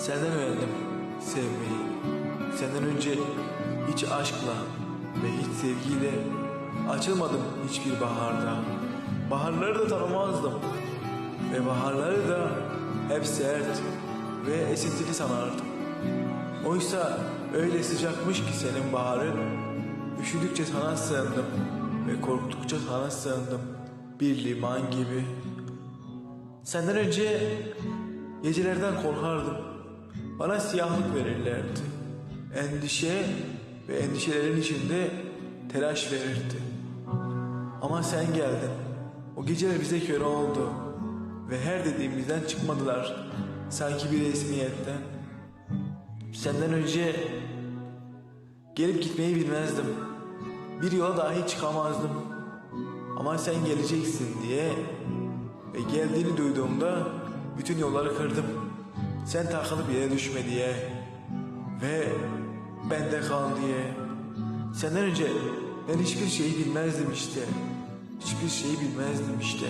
Senden öğrendim sevmeyi. Senden önce hiç aşkla ve hiç sevgiyle açılmadım hiçbir baharda. Baharları da tanımazdım. Ve baharları da hep sert ve esintili sanardım. Oysa öyle sıcakmış ki senin baharın. Üşüdükçe sana sığındım ve korktukça sana sığındım. Bir liman gibi. Senden önce gecelerden korkardım. Bana siyahlık verirlerdi. Endişe ve endişelerin içinde telaş verirdi. Ama sen geldin. O geceler bize köre oldu. Ve her dediğimizden çıkmadılar. Sanki bir resmiyetten. Senden önce gelip gitmeyi bilmezdim. Bir yola dahi çıkamazdım. Ama sen geleceksin diye ve geldiğini duyduğumda bütün yolları kırdım. Sen takılıp yere düşme diye ve bende kal diye. Senden önce ben hiçbir şeyi bilmezdim işte. Hiçbir şeyi bilmezdim işte.